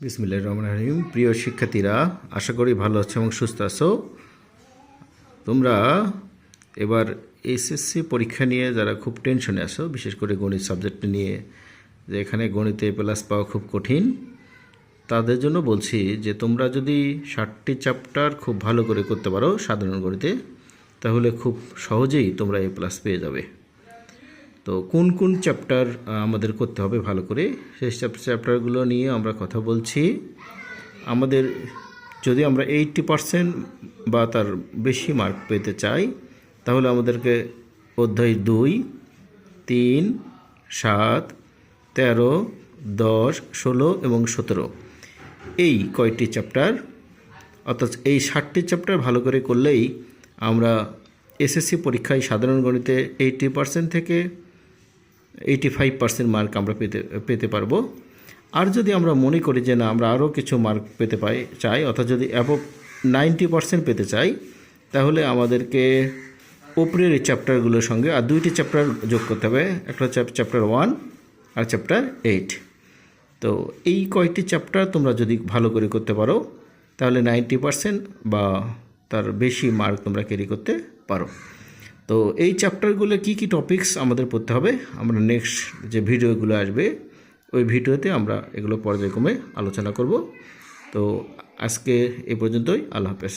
বিসমিল্লাহির রহমানির রহিম। প্রিয় শিক্ষার্থীরা, আশা করি ভালো আছো এবং সুস্থ আছো। তোমরা এবার এসএসসি পরীক্ষা নিয়ে যারা খুব টেনশনে আসো বিশেষ করে গণিত সাবজেক্ট নিয়ে, যে এখানে গণিতে প্লাস পাওয়া খুব কঠিন, তাদের জন্য বলছি যে তোমরা যদি ষাটটি চ্যাপ্টার খুব ভালো করে করতে পারো সাধারণ গণিতে, তাহলে খুব সহজেই তোমরা এ প্লাস পেয়ে যাবে। তো কোন কোন চ্যাপ্টার আমাদের করতে হবে ভালো করে? সেই চ্যাপ- চ্যাপ্টারগুলো নিয়ে আমরা কথা বলছি। আমাদের, যদি আমরা এইটটি পারসেন্ট বা তার বেশি মার্ক পেতে চাই, তাহলে আমাদেরকে অধ্যায় দুই, তিন, সাত, তেরো, দশ, ষোলো এবং সতেরো। এই কয়টি চ্যাপ্টার অর্থাৎ এই ষাটটি চ্যাপ্টার ভালো করে করলেই আমরা এসএসসি পরীক্ষায় সাধারণ গণিতে এইটটি পার্সেন্ট থেকে এইটি ফাইভ পার্সেন্ট মার্ক আমরা পেতে পেতে পারব। আর যদি আমরা মনে করি যে না, আমরা আরও কিছু মার্ক পেতে পাই, চাই, অর্থাৎ যদি অ্যাবভ নাইনটি পার্সেন্ট পেতে চাই, তাহলে আমাদেরকে উপরের এই চ্যাপ্টারগুলোর সঙ্গে আর দুইটি চ্যাপ্টার যোগ করতে হবে। একটা চ্যাপ্টার ওয়ান আর চ্যাপ্টার এইট তো এই কয়টি চ্যাপ্টার তোমরা যদি ভালো করে করতে পারো, তাহলে নাইনটি পার্সেন্ট বা তার বেশি মার্ক তোমরা ক্যারি করতে পারো। তো এই চ্যাপ্টারগুলো কি কি টপিকস আমাদের পড়তে হবে, আমরা নেক্সট যে ভিডিওগুলো আসবে, ওই ভিডিওতে আমরা এগুলো পর্যায়ক্রমে আলোচনা করব। তো আজকে এ পর্যন্তই, আল্লাহ হাফেজ।